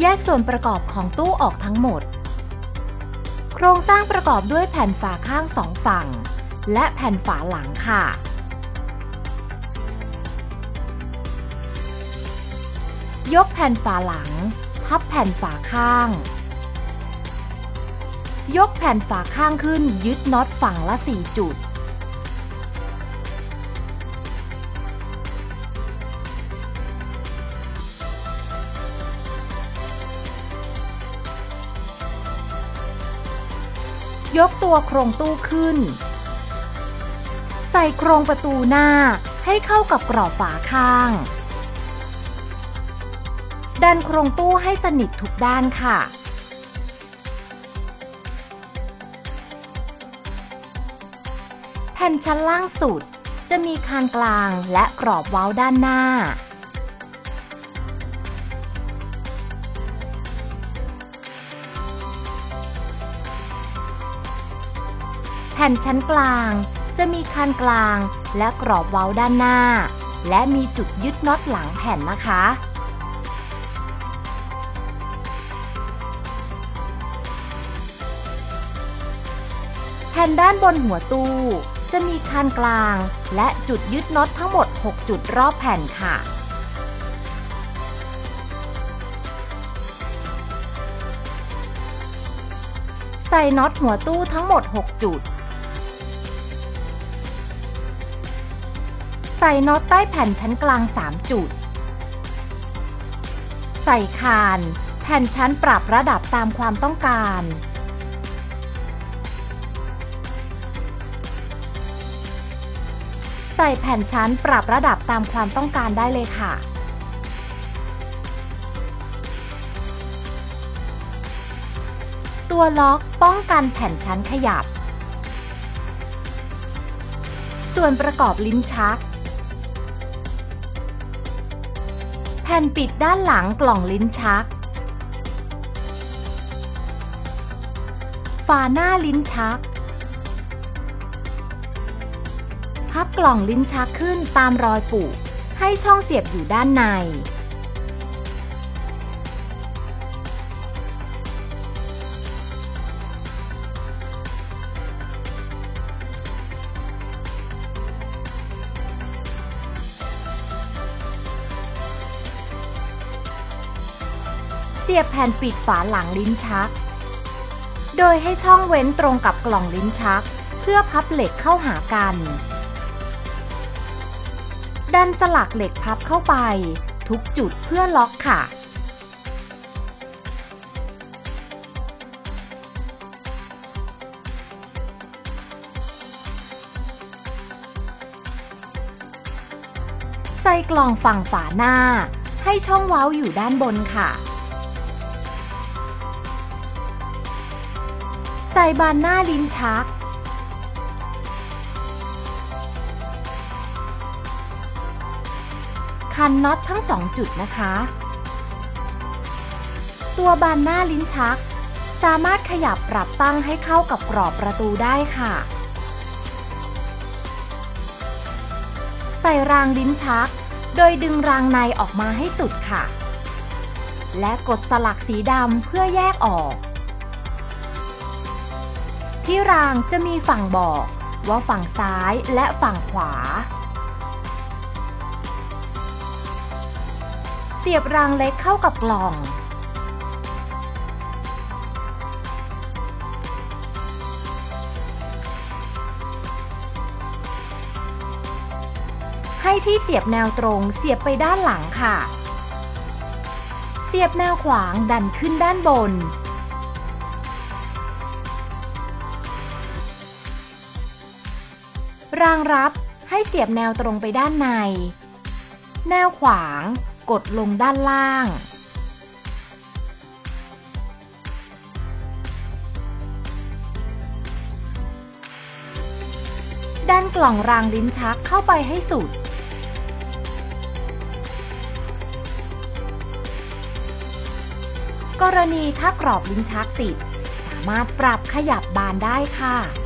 แยกส่วนประกอบของตู้ออกทั้งหมด โครงสร้างประกอบด้วยแผ่นฝาข้างสองฝั่ง และแผ่นฝาหลังค่ะ ยกแผ่นฝาหลังพับแผ่นฝาข้าง ยกแผ่นฝาข้างขึ้นยึดน็อตฝั่งละ 4 จุด ยกตัวโครงตู้ขึ้น ใส่โครงประตูหน้าให้เข้ากับกรอบฝาข้าง ดันโครงตู้ให้สนิททุกด้านค่ะแผ่นชั้นล่างสุดจะมีคานกลางและกรอบเว้าด้านหน้า แผ่นชั้นกลางจะมีคานกลางและกรอบเว้าด้านหน้า และมีจุดยึดน็อตหลังแผ่นนะคะ แผ่นด้านบนหัวตู้ จะมีคานกลางและจุดยึดน็อตทั้งหมด 6 จุดรอบแผ่นค่ะใส่น็อตหัวตู้ทั้งหมด 6 จุด ใส่น็อตใต้แผ่นชั้นกลาง 3 จุด ใส่คาน แผ่นชั้นปรับระดับตามความต้องการ ใส่แผ่นชั้นปรับระดับตามความต้องการได้เลยค่ะตัวล็อกป้องกันแผ่นชั้นขยับ ส่วนประกอบลิ้นชัก ผ่นปิดด้านหลังกล่องลิ้นชัก ฝาหน้าลิ้นชัก พับกล่องลิ้นชักขึ้นตามรอยปุให้ช่องเสียบอยู่ด้านใน เสียบแผ่นปิดฝาหลังลิ้นชัก โดยให้ช่องเว้นตรงกับกล่องลิ้นชัก เพื่อพับเหล็กเข้าหากัน ดันสลักเหล็กพับเข้าไป ทุกจุดเพื่อล็อกค่ะใส่กล่องฝั่งฝาหน้า ให้ช่องเว้าอยู่ด้านบนค่ะ ใส่บานหน้าลิ้นชัก คันน็อตทั้งสองจุดนะคะ ตัวบานหน้าลิ้นชัก สามารถขยับปรับตั้งให้เข้ากับกรอบประตูได้ค่ะ ใส่รางลิ้นชัก โดยดึงรางในออกมาให้สุดค่ะ และกดสลักสีดำเพื่อแยกออก ที่รางจะมีฝั่งบอกว่าฝั่งซ้ายและฝั่งขวา เสียบรางเล็กเข้ากับกล่อง ให้ที่เสียบแนวตรงเสียบไปด้านหลังค่ะ เสียบแนวขวางดันขึ้นด้านบน รางรับให้เสียบแนวตรงไปด้านใน แนวขวางกดลงด้านล่าง ด้านกล่องรางลิ้นชักเข้าไปให้สุด กรณีถ้ากรอบลิ้นชักติด สามารถปรับขยับบานได้ค่ะ